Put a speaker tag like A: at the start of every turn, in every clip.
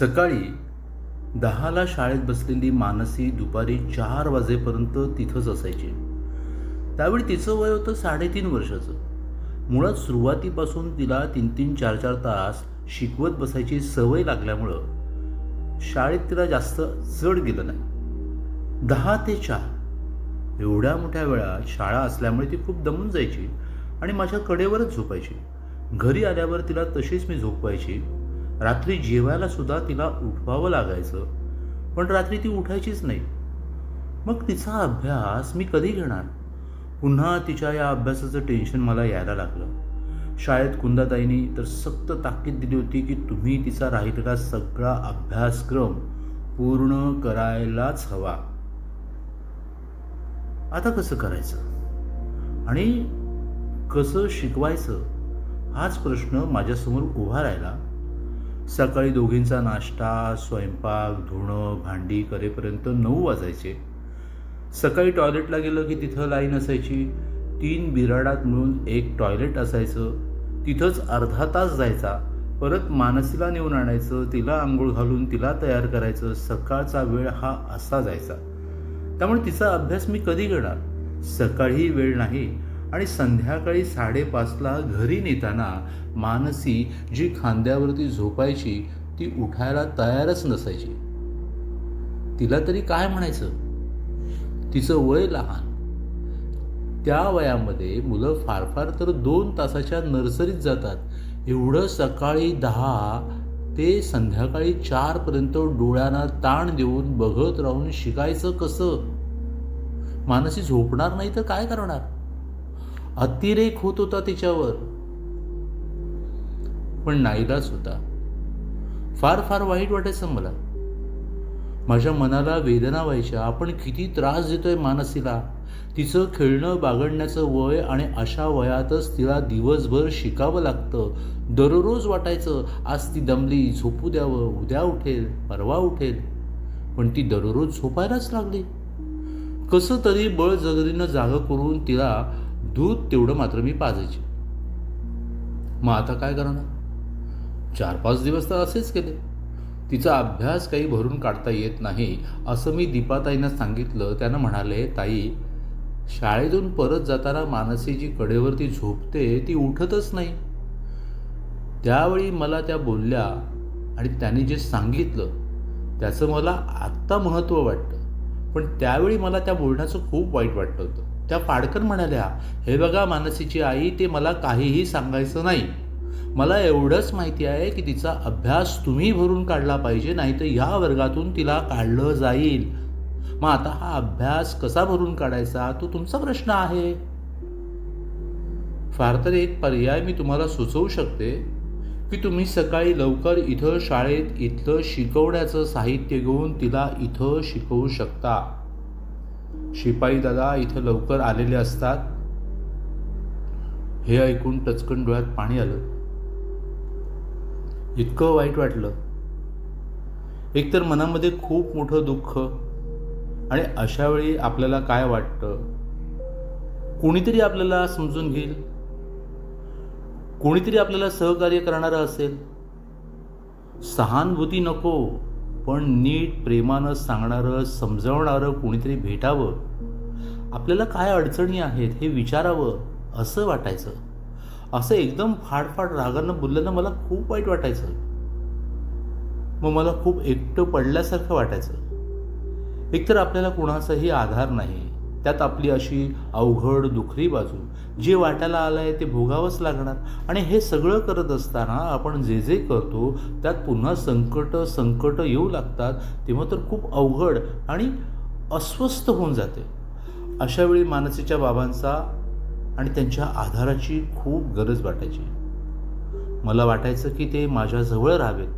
A: सकाळी दहाला शाळेत बसलेली मानसी दुपारी चार वाजेपर्यंत तिथंच असायची. त्यावेळी तिचं वय होतं साडेतीन वर्षाचं. मुळात सुरुवातीपासून तिला तीन तीन चार चार तास शिकवत बसायची सवय लागल्यामुळं शाळेत तिला जास्त जड गेलं नाही. दहा ते चार एवढ्या मोठ्या वेळात शाळा असल्यामुळे ती खूप दमून जायची आणि माझ्या कडेवरच झोपायची. घरी आल्यावर तिला तशीच मी झोपवायची. रात्री जेवायला सुद्धा तिला उठवावं लागायचं पण रात्री ती उठायचीच नाही. मग तिचा अभ्यास मी कधी घेणार? पुन्हा तिच्या या अभ्यासाचं टेन्शन मला यायला लागलं. शाळेत कुंदाताईंनी तर सक्त ताकीद दिली होती की तुम्ही तिचा राहिलेला सगळा अभ्यासक्रम पूर्ण करायलाच हवा. आता कसं करायचं? आणि कसं शिकवायचं? हाच प्रश्न माझ्यासमोर उभा राहिला. सकाळी दोघींचा नाश्ता स्वयंपाक धुणं भांडी करेपर्यंत नऊ वाजायचे. सकाळी टॉयलेटला गेलं की तिथं लाईन असायची. तीन बिराडात मिळून एक टॉयलेट असायचं. तिथंच अर्धा तास जायचा. परत मानसीला नेऊन आणायचं तिला आंघोळ घालून तिला तयार करायचं. सकाळचा वेळ हा असा जायचा. त्यामुळे तिचा अभ्यास मी कधी घेणार? सकाळी वेळ नाही. आणि संध्याकाळी साडेपाचला घरी नेताना मानसी जी खांद्यावरती झोपायची ती उठायला तयारच नसायची. तिला तरी काय म्हणायचं? तिचं वय लहान. त्या वयामध्ये मुलं फार फार तर दोन तासाच्या नर्सरीत जातात. एवढं सकाळी दहा ते संध्याकाळी चारपर्यंत डोळ्यांना ताण देऊन बघत राहून शिकायचं कसं? मानसी झोपणार नाही तर काय करणार? अतिरेक होत होता तिच्यावर. पण नाईलाज होता. फार फार वाईट वाटायचं मला. माझ्या मनाला वेदना व्हायच्या. आपण किती त्रास देतोय मानसीला. तिचं खेळणं बागडण्याचं वय आणि अशा वयातच तिला दिवसभर शिकावं लागतं. दररोज वाटायचं आज ती दमली झोपू द्यावं उद्या उठेल परवा उठेल. पण ती दररोज झोपायलाच लागली. कसं तरी बळजगरीनं जागं करून तिला दूध तेवढं मात्र मी पाजायचे. मग आता काय करणार? चार पाच दिवस तर असेच केले. तिचा अभ्यास काही भरून काढता येत नाही असं मी दीपाताईंना सांगितलं. त्यानं म्हणाले ताई शाळेतून परत जाताना मानसी जी कडेवरती झोपते ती उठतच नाही. त्यावेळी मला त्या बोलल्या आणि त्यांनी जे सांगितलं त्याचं मला आत्ता महत्त्व वाटतं. पण त्यावेळी मला त्या बोलण्याचं खूप वाईट वाटलं होतं. त्या पाडकन म्हणाल्या हे बघा मानसीची आई ते मला काहीही सांगायचं नाही. मला एवढंच माहिती आहे की तिचा अभ्यास तुम्ही भरून काढला पाहिजे नाही तर ह्या वर्गातून तिला काढलं जाईल. मग आता हा अभ्यास कसा भरून काढायचा? तो तुमचा प्रश्न आहे. फार तर एक पर्याय मी तुम्हाला सुचवू शकते की तुम्ही सकाळी लवकर इथं शाळेत इथलं शिकवण्याचं साहित्य घेऊन तिला इथं शिकवू शकता. शिपाई दादा इथं लवकर आलेले असतात. हे ऐकून टचकन डोळ्यात पाणी आलं. इतकं वाईट वाटलं. एकतर मनामध्ये खूप मोठं दुःख आणि अशा वेळी आपल्याला काय वाटतं? कोणीतरी आपल्याला समजून घेईल? कोणीतरी आपल्याला सहकार्य करणारं असेल? सहानुभूती नको. पण नीट प्रेमानं सांगणारं समजावणारं कोणीतरी भेटावं? आपल्याला काय अडचणी आहेत हे विचारावं असं वाटायचं. असं एकदम फाडफाड रागानं बोलल्यानं मला खूप वाईट वाटायचं. मग मला खूप एकटं पडल्यासारखं वाटायचं. एकतर आपल्याला कुणाचाही आधार नाही त्यात आपली अशी अवघड दुखरी बाजू. जे वाटायला आलं आहे ते भोगावंच लागणार. आणि हे सगळं करत असताना आपण जे जे करतो त्यात पुन्हा संकट संकट येऊ लागतात. तेव्हा तर खूप अवघड आणि अस्वस्थ होऊन जाते. अशावेळी मानसीच्या बाबांचा आणि त्यांच्या आधाराची खूप गरज वाटायची. मला वाटायचं की ते माझ्याजवळ राहावेत.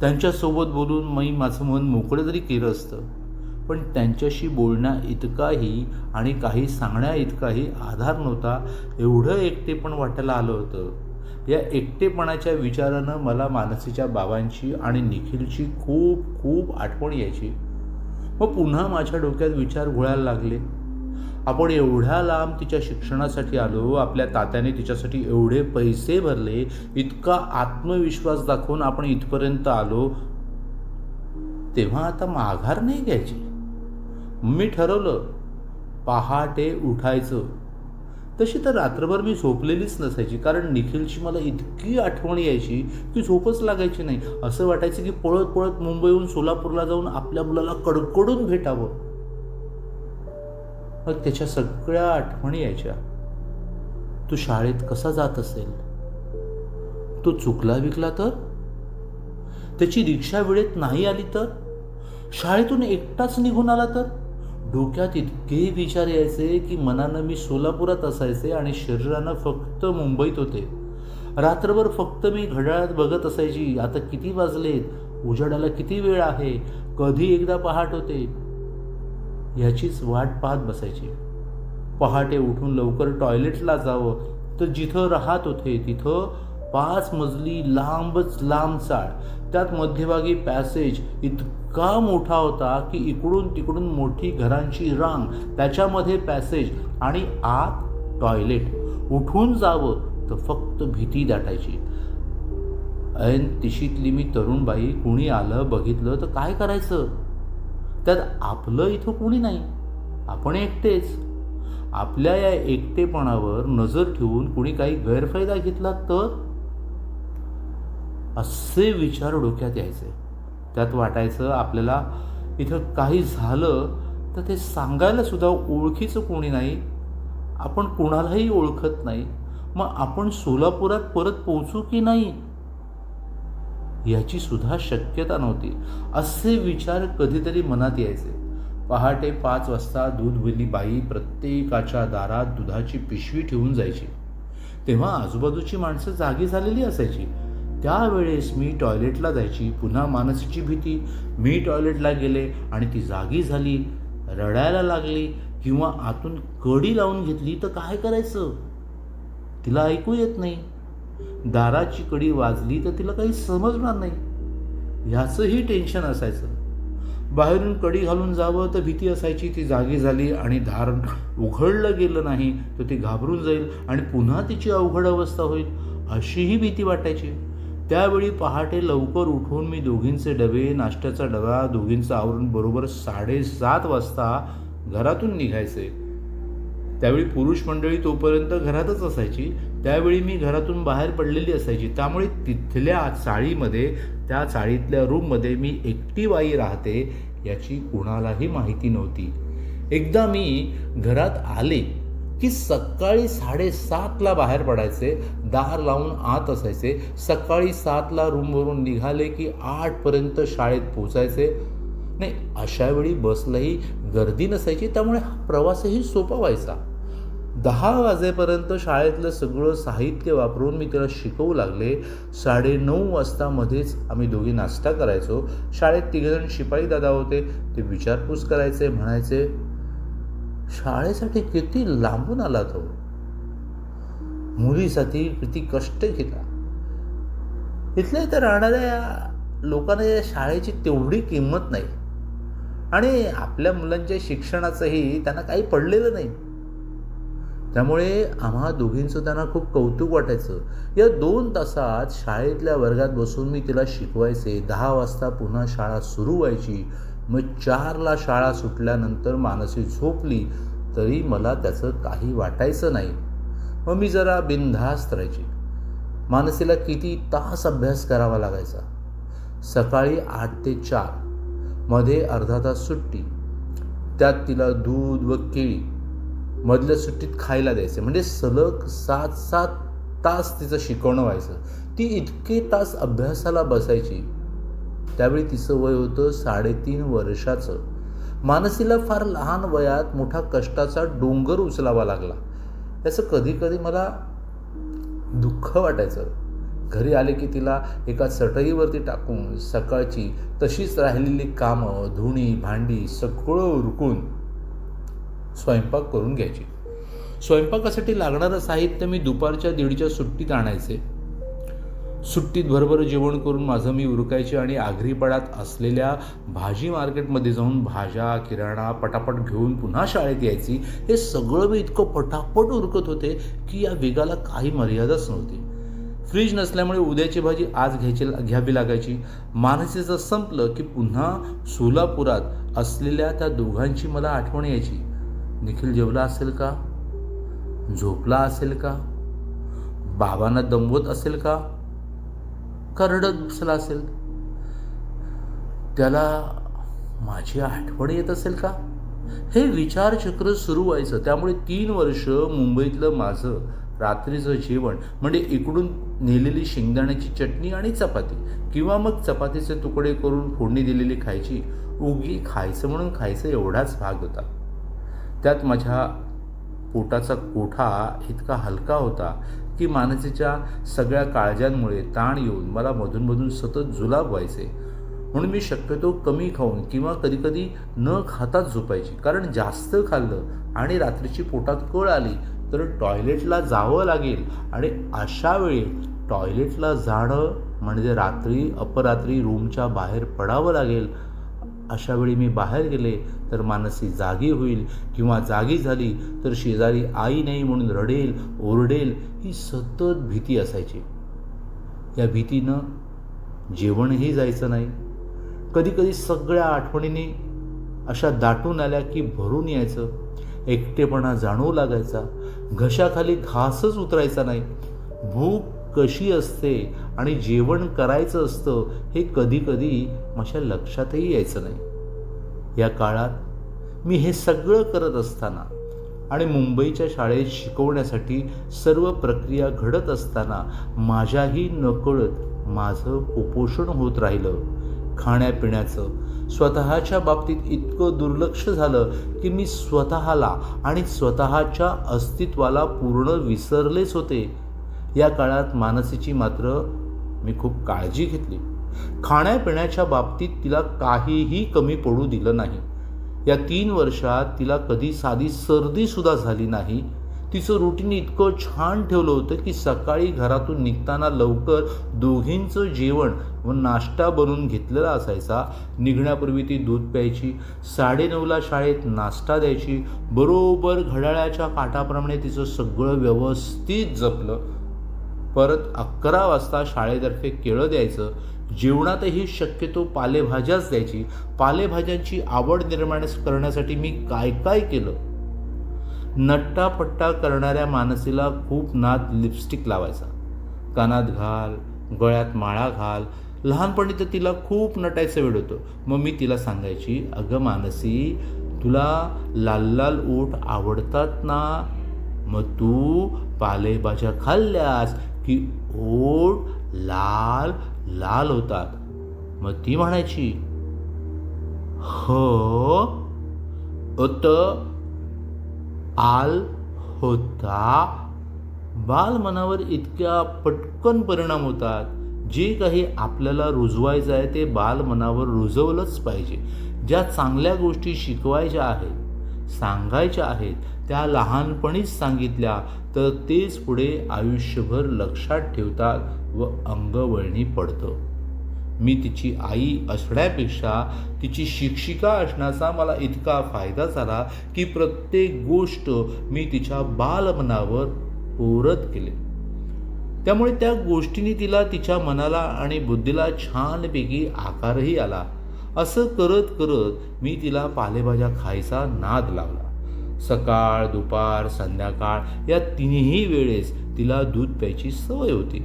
A: त्यांच्यासोबत बोलून मी माझं मन मोकळं जरी केलं असतं पण त्यांच्याशी बोलण्या इतकाही आणि काही सांगण्या इतकाही आधार नव्हता एवढं एकटेपण वाटायला आलं होतं. या एकटेपणाच्या विचारानं मला मानसीच्या बाबांची आणि निखिलची खूप खूप आठवण यायची. मग पुन्हा माझ्या डोक्यात विचार घोळायला लागले. आपण एवढ्या लांब तिच्या शिक्षणासाठी आलो आपल्या तात्याने तिच्यासाठी एवढे पैसे भरले इतका आत्मविश्वास दाखवून आपण इथपर्यंत आलो तेव्हा आता माघार नाही घ्यायची. मी ठरवलं पहाटे उठायचं. तशी तर रात्रभर मी झोपलेलीच नसायची कारण निखिलची मला इतकी आठवण यायची की झोपच लागायची नाही. असं वाटायचं की पळत पळत मुंबईहून सोलापूरला जाऊन आपल्या मुलाला कडकडून भेटावं. मग त्याच्या सगळ्या आठवणी यायच्या. तू शाळेत कसा जात असेल? तो चुकला विकला तर? त्याची रिक्षा वेळेत नाही आली तर? शाळेतून एकटाच निघून आला तर? डोक्यात इतके विचार यायचे की मनानं मी सोलापुरात असायचे आणि शरीरानं फक्त मुंबईत होते. रात्रभर फक्त मी घड्याळात बघत असायची. आता किती वाजलेत? उजाडाला किती वेळ आहे? कधी एकदा पहाट होते? याचीच वाट पाहत बसायची. पहाटे उठून लवकर टॉयलेटला जावं. तर जिथं राहत होते तिथं पाच मजली लांबच लांब चाळ. त्यात मध्यभागी पॅसेज इतका मोठा होता की इकडून तिकडून मोठी घरांची रांग त्याच्यामध्ये पॅसेज आणि आत टॉयलेट उठून जावं तर फक्त भीती दाटायची. ऐन तिशीतली मी तरुण बाई कुणी आलं बघितलं तर काय करायचं? त्यात आपलं इथं कुणी नाही. आपण एकटेच. आपल्या या एकटेपणावर नजर ठेवून कुणी काही गैरफायदा घेतला तर? असे विचार डोक्यात यायचे. त्यात वाटायचं आपल्याला इथं काही झालं तर ते सांगायला सुद्धा ओळखीचं कोणी नाही. आपण कुणालाही ओळखत नाही. मग आपण सोलापुरात परत पोहोचू की नाही? याची सुद्धा शक्यता नव्हती. असे विचार कधीतरी मनात यायचे. पहाटे पाच वाजता दूध विली बाई प्रत्येकाच्या दारात दुधाची पिशवी ठेवून जायची. तेव्हा आजूबाजूची माणसं जागी झालेली असायची. त्यावेळेस मी टॉयलेटला जायची पुन्हा मानसीची भीती. मी टॉयलेटला गेले आणि ती जागी झाली रडायला लागली किंवा आतून कडी लावून घेतली तर काय करायचं? तिला ऐकू येत नाही. दाराची कडी वाजली तर तिला काही समजणार नाही. ह्याचंही टेन्शन असायचं. बाहेरून कडी घालून जावं तर भीती असायची ती जागी झाली आणि दार उघडलं गेलं नाही तर ती घाबरून जाईल आणि पुन्हा तिची अवघड अवस्था होईल अशीही भीती वाटायची. त्यावेळी पहाटे लवकर उठून मी दोघींचे डबे नाश्त्याचा डबा दोघींचं आवरून बरोबर साडेसात वाजता घरातून निघायचे. त्यावेळी पुरुष मंडळी तोपर्यंत घरातच असायची. त्यावेळी मी घरातून बाहेर पडलेली असायची. त्यामुळे तिथल्या चाळीमध्ये त्या चाळीतल्या रूममध्ये मी एकटी बाई राहते याची कुणालाही माहिती नव्हती. एकदा मी घरात आले. की सकाळी साडेसातला बाहेर पडायचे दार लावून आत असायचे सकाळी सातला रूमवरून निघाले की आठपर्यंत शाळेत पोचायचे नाही अशा वेळी बसलाही गर्दी नसायची त्यामुळे हा प्रवासही सोपा व्हायचा. दहा वाजेपर्यंत शाळेतलं सगळं साहित्य वापरून मी त्याला शिकवू लागले. साडेनऊ नऊ वाजतामध्येच आम्ही दोघी नाश्ता करायचो. शाळेत तिघजण शिपाई दादा होते ते विचारपूस करायचे म्हणायचे शाळेसाठी किती लांबून आला तो? मुलीसाठी किती कष्ट घेतला. इथल्या इथं राहणाऱ्या लोकांना या शाळेची तेवढी किंमत नाही. आणि आपल्या मुलांच्या शिक्षणाचंही त्यांना काही पडलेलं नाही. त्यामुळे आम्हा दोघींचं त्यांना खूप कौतुक वाटायचं. या दोन तासात शाळेतल्या वर्गात बसून मी तिला शिकवायचे. दहा वाजता पुन्हा शाळा सुरू व्हायची. मग चारला शाळा सुटल्यानंतर मानसी झोपली तरी मला त्याचं काही वाटायचं नाही. मग मी जरा बिनधास्त राहायची. मानसीला किती तास अभ्यास करावा लागायचा? सकाळी आठ ते चार. मध्ये अर्धा तास सुट्टी. त्यात तिला दूध व केळी. मधल्या सुट्टीत खायला द्यायचे. म्हणजे सलग सात सात तास तिचं शिकवणं व्हायचं. ती इतके तास अभ्यासाला बसायची. त्यावेळी तिचं वय होतं साडेतीन वर्षाचं. मानसीला फार लहान वयात मोठा कष्टाचा डोंगर उचलावा लागला. त्याचं कधी कधी मला दुःख वाटायचं. घरी आले की तिला एका चटईवरती टाकून सकाळची तशीच राहिलेली कामं धुणी भांडी सगळं उरकून स्वयंपाक करून घ्यायची. स्वयंपाकासाठी लागणारं साहित्य मी दुपारच्या दीडच्या सुट्टीत आणायचे. सुट्टीत भरभर जेवण करून माझं मी उरकायचे आणि आग्रीपडात असलेल्या भाजी मार्केटमध्ये जाऊन भाज्या किराणा पटापट घेऊन पुन्हा शाळेत यायची हे सगळं मी इतकं पटापट उरकत होते की या वेगाला काही मर्यादाच नव्हती. फ्रीज नसल्यामुळे उद्याची भाजी आज घ्यायची घ्यावी लागायची. मानसीचं संपलं की पुन्हा सोलापुरात असलेल्या त्या दोघांची मला आठवण यायची. निखिल जेवला असेल का? झोपला असेल का? बाबांना दमवत असेल का? का रडत बसला असेल. त्याला माझी आठवण येत असेल का? हे विचारचक्र सुरू व्हायचं. त्यामुळे तीन वर्ष मुंबईतलं माझं रात्रीचं जेवण म्हणजे इकडून नेलेली शेंगदाण्याची चटणी आणि चपाती किंवा मग चपातीचे तुकडे करून फोडणी दिलेली खायची उगी खायचं म्हणून खायचं एवढाच भाग होता. त्यात माझ्या पोटाचा कोठा इतका हलका होता की मानसीच्या सगळ्या काळजांमुळे ताण येऊन मला मधूनमधून सतत जुलाब व्हायचे. म्हणून मी शक्यतो कमी खाऊन किंवा कधीकधी न खाताच झोपायची. कारण जास्त खाल्लं आणि रात्रीची पोटात कळ आली तर टॉयलेटला जावं लागेल. आणि अशा वेळी टॉयलेटला जाणं म्हणजे रात्री अपरात्री रूमच्या बाहेर पडावं लागेल. अशावेळी मी बाहेर गेले तर मानसी जागी होईल किंवा जागी झाली तर शेजारी आई नाही म्हणून रडेल ओरडेल ही सतत भीती असायची. या भीतीनं जेवणही जायचं नाही. कधीकधी सगळ्या आठवणीने अशा दाटून आल्या की भरून यायचं. एकटेपणा जाणवू लागायचा. घशाखाली घासच उतरायचा नाही. भूक कशी असते आणि जेवण करायचं असतं हे कधीकधी माझ्या लक्षातही यायचं नाही. या काळात मी हे सगळं करत असताना आणि मुंबईच्या शाळेत शिकवण्यासाठी सर्व प्रक्रिया घडत असताना माझ्याही नकळत माझं कुपोषण होत राहिलं. खाण्यापिण्याचं स्वतःच्या बाबतीत इतकं दुर्लक्ष झालं की मी स्वतःला आणि स्वतःच्या अस्तित्वाला पूर्ण विसरलेच होते. या काळात मानसीची मात्र मी खूप काळजी घेतली. खाण्यापिण्याच्या बाबतीत तिला काहीही कमी पडू दिलं नाही. या तीन वर्षात तिला कधी साधी सर्दीसुद्धा झाली नाही. तिचं रुटीन इतकं छान ठेवलं होतं की सकाळी घरातून निघताना लवकर दोघींचं जेवण व नाश्ता बनवून घेतलेला असायचा. निघण्यापूर्वी ती दूध प्यायची साडेनऊला शाळेत नाश्ता द्यायची. बरोबर घड्याळ्याच्या काटाप्रमाणे तिचं सगळं व्यवस्थित जपलं. परत अकरा वाजता शाळेतर्फे केळं द्यायचं. जेवणातही शक्यतो पालेभाज्याच द्यायची. पालेभाज्यांची आवड निर्माण करण्यासाठी मी काय काय केलं? नट्टापट्टा करणाऱ्या मानसीला खूप नाद लिपस्टिक लावायचा. कानात घाल गळ्यात माळा घाल. लहानपणी तर तिला खूप नटायचं वेळ होतं. मग मी तिला सांगायची अगं मानसी तुला लाल लाल ओठ आवडतात ना? मग तू पालेभाज्या खाल्ल्यास की ओठ लाल लाल होतात. मग ती म्हणायची ह अत आल होता बाल मनावर इतक्या पटकन परिणाम होतात. जे काही आपल्याला रुजवायचं आहे ते बाल मनावर रुजवलंच पाहिजे. ज्या चांगल्या गोष्टी शिकवायच्या आहेत सांगायच्या आहेत. त्या लहानपणीच सांगितल्या तर तेच पुढे आयुष्यभर लक्षात ठेवतात व अंगवळणी पडतं. मी तिची आई असण्यापेक्षा तिची शिक्षिका असण्याचा मला इतका फायदा झाला की प्रत्येक गोष्ट मी तिच्या बालमनावर ओरत केले त्यामुळे त्या गोष्टीने तिला तिच्या मनाला आणि बुद्धीला छानपैकी आकारही आला. असं करत करत मी तिला पालेभाज्या खायचा नाद लावला. सकाळ दुपार संध्याकाळ या तिन्ही वेळेस तिला दूध प्यायची सवय होती.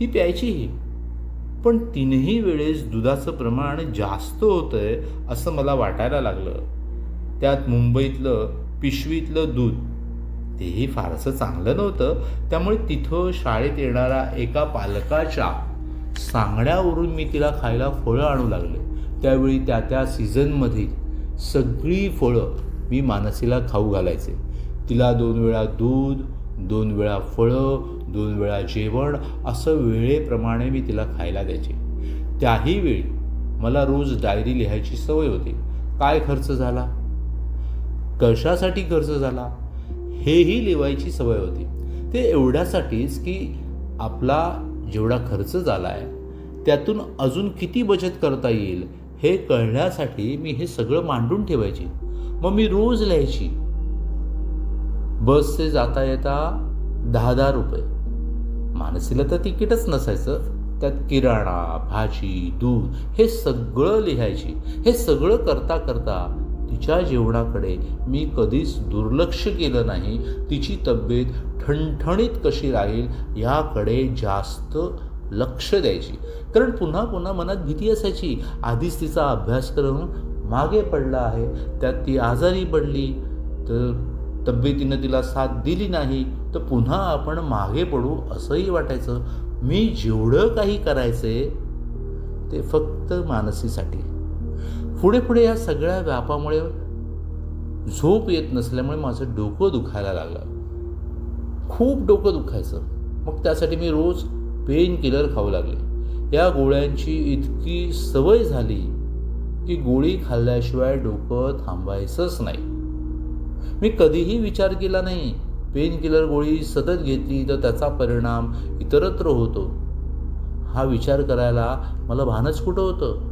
A: ती प्यायचीही. पण तीनही वेळेस दुधाचं प्रमाण जास्त होतंय असं मला वाटायला लागलं. त्यात मुंबईतलं पिशवीतलं दूध तेही फारसं चांगलं नव्हतं. त्यामुळे तिथं शाळेत येणारा एका पालकाच्या सांगण्यावरून मी तिला खायला फळं आणू लागले. त्यावेळी त्या त्या सीझनमधील सगळी फळं मी मानसीला खाऊ घालायचे. तिला दोन वेळा दूध दोन वेळा फळं दोन वेळा जेवण असं वेळेप्रमाणे मी तिला खायला द्यायचे. त्याही वेळी मला रोज डायरी लिहायची सवय होती. काय खर्च झाला? कशासाठी खर्च झाला? हेही लिहायची सवय होती. ते एवढ्यासाठीच की आपला जेवढा खर्च झाला आहे त्यातून अजून किती बचत करता येईल हे कळण्यासाठी मी हे सगळं मांडून ठेवायची. मग मी रोज लिहायची. बसचे जाता येता दहा दहा रुपये. मानसीला तर तिकीटच नसायचं. त्यात किराणा भाजी दूध हे सगळं लिहायची. हे सगळं करता करता तिच्या जेवणाकडे मी कधीच दुर्लक्ष केलं नाही. तिची तब्येत ठणठणीत कशी राहील याकडे जास्त लक्ष द्यायची. कारण पुन्हा पुन्हा मनात भीती असायची. आधीच तिचा अभ्यास करून मागे पडला आहे. त्यात ती आजारी पडली. तर तब्येतीनं तिला साथ दिली नाही. तर पुन्हा आपण मागे पडू असंही वाटायचं. मी जेवढं काही करायचे ते फक्त मानसीसाठी. पुढे पुढे या सगळ्या व्यापामुळे झोप येत नसल्यामुळे माझं डोकं दुखायला लागलं. खूप डोकं दुखायचं. मग त्यासाठी मी रोज पेन किलर खाऊ लागले. या गोळ्यांची इतकी सवय झाली की गोळी खाल्ल्याशिवाय डोकं थांबायचंच नाही. मी कधीही विचार केला नाही पेन किलर गोळी सतत घेतली तर त्याचा परिणाम इतरत्र होतो. हा विचार करायला मला भानच कुठं होतं?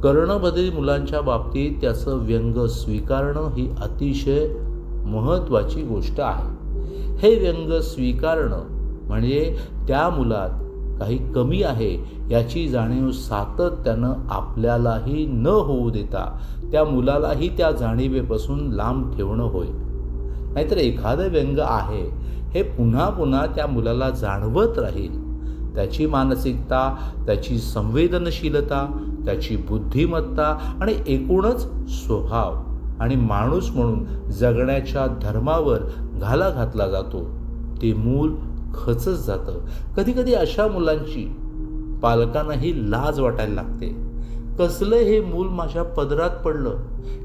A: कर्णबधिर मुलांच्या बाबतीत त्याचं व्यंग स्वीकारणं ही अतिशय महत्त्वाची गोष्ट आहे. हे व्यंग स्वीकारणं म्हणजे त्या मुलात काही कमी आहे याची जाणीव सातत्यानं आपल्यालाही न होऊ देता त्या मुलालाही त्या जाणीवेपासून लांब ठेवणं होय. नाहीतर एखादं व्यंग आहे हे पुन्हा पुन्हा त्या मुलाला जाणवत राहील. त्याची मानसिकता त्याची संवेदनशीलता त्याची बुद्धिमत्ता आणि एकूणच स्वभाव आणि माणूस म्हणून जगण्याच्या धर्मावर घाला घातला जातो. ते मूल खचत जातं. कधीकधी अशा मुलांची पालकांनाही लाज वाटायला लागते. कसलं हे मूल माझ्या पदरात पडलं?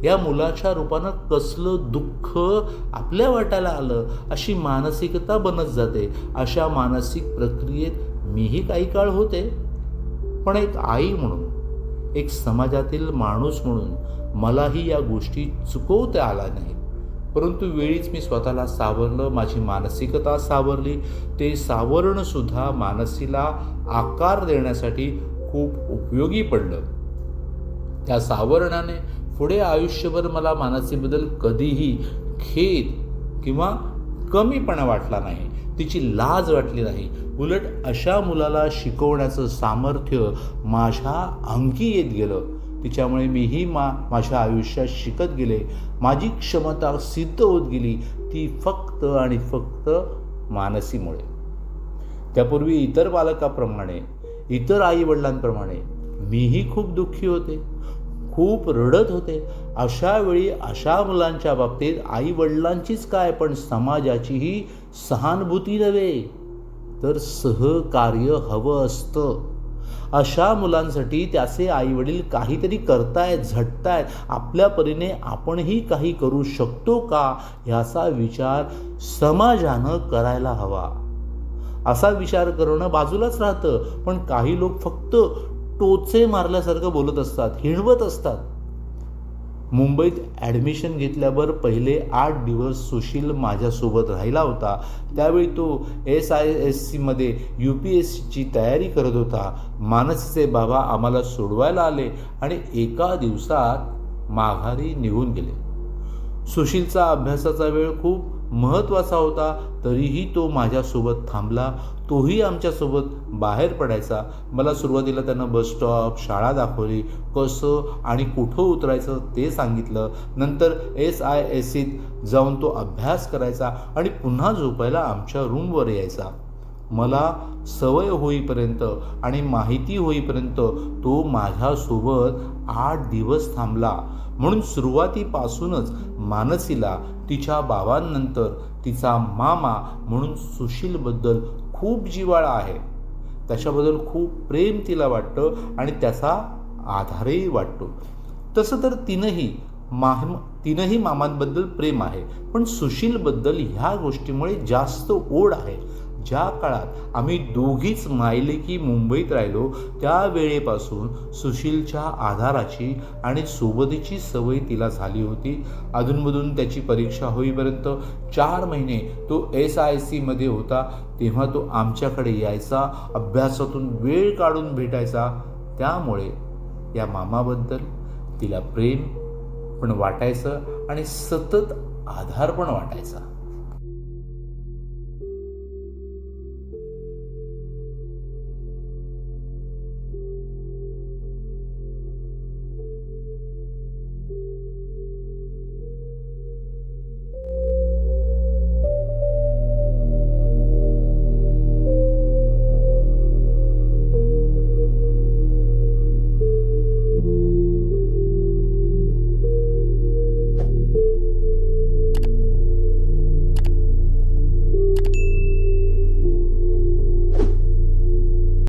A: या मुलाच्या रूपानं कसलं दुःख आपल्या वाटायला आलं? अशी मानसिकता बनत जाते. अशा मानसिक प्रक्रियेत मीही काही काळ होते. पण एक आई म्हणून एक समाजातील माणूस म्हणून मलाही या गोष्टी चुकवता आला नाही परंतु वेळीच मी स्वतःला सावरलं माझी मानसिकता सावरली. ते सावरणसुद्धा मानसीला आकार देण्यासाठी खूप उपयोगी पडलं. त्या सावरणाने पुढे आयुष्यभर मला मानसीबद्दल कधीही खेद किंवा कमीपणा वाटला नाही. तिची लाज वाटली नाही. उलट अशा मुलाला शिकवण्याचं सामर्थ्य माझ्या अंगी येत गेलं. तिच्यामुळे मीही मा माझ्या आयुष्यात शिकत गेले. माझी क्षमता सिद्ध होत गेली ती फक्त आणि फक्त मानसीमुळे. त्यापूर्वी इतर बालकाप्रमाणे इतर आईवडिलांप्रमाणे मीही खूप दुःखी होते खूप रडत होते. अशा वेळी अशा मुलांच्या बाबतीत आईवडिलांचीच काय पण समाजाचीही सहानुभूती नव्हे. तर सहकार्य हवं असतं. अशा मुलांसाठी त्याचे आईवडील काहीतरी करतायत झटतायत. आपल्या परीने आपणही काही करू शकतो का ह्याचा विचार समाजानं करायला हवा. असा विचार करणं बाजूलाच राहतं. पण काही लोक फक्त टोचे मारल्यासारखं बोलत असतात हिणवत असतात. मुंबईत ॲडमिशन घेतल्यावर पहिले आठ दिवस सुशील माझ्यासोबत राहिला होता. त्यावेळी तो एस आय एस सीमध्ये यू पी एस सीची तयारी करत होता. मानसीचे बाबा आम्हाला सोडवायला आले आणि एका दिवसात माघारी निघून गेले. सुशीलचा अभ्यासाचा वेळ खूप महत्त्वाचा होता तरीही तो माझ्यासोबत थांबला. तोही आमच्यासोबत बाहेर पडायचा. मला सुरुवातीला त्यांना बस स्टॉप शाळा दाखवली कसं आणि कुठं उतरायचं ते सांगितलं. नंतर एस आय एस सीत जाऊन तो अभ्यास करायचा आणि पुन्हा झोपायला आमच्या रूमवर यायचा. मला सवय होईपर्यंत आणि माहिती होईपर्यंत तो माझ्यासोबत आठ दिवस थांबला. म्हणून सुरुवातीपासूनच मानसीला तिच्या बाबांनंतर तिचा मामा म्हणून सुशीलबद्दल खूप जिवाळा आहे. त्याच्याबद्दल खूप प्रेम तिला वाटतं आणि त्याचा आधारही वाटतो. तसं तर तिनंही माह तिनंही मामांबद्दल प्रेम आहे. पण सुशीलबद्दल ह्या गोष्टीमुळे जास्त ओढ आहे. ज्या काळात आम्ही दोघीच मायलेकी मुंबईत राहिलो त्या वेळेपासून सुशीलच्या आधाराची आणि सोबतीची सवय तिला झाली होती. अधूनमधून त्याची परीक्षा होईपर्यंत चार महिने तो एस आय सीमध्ये होता. तेव्हा तो आमच्याकडे यायचा अभ्यासातून वेळ काढून भेटायचा. त्यामुळे या मामाबद्दल तिला प्रेम पण वाटायचं आणि सतत आधार पण वाटायचा.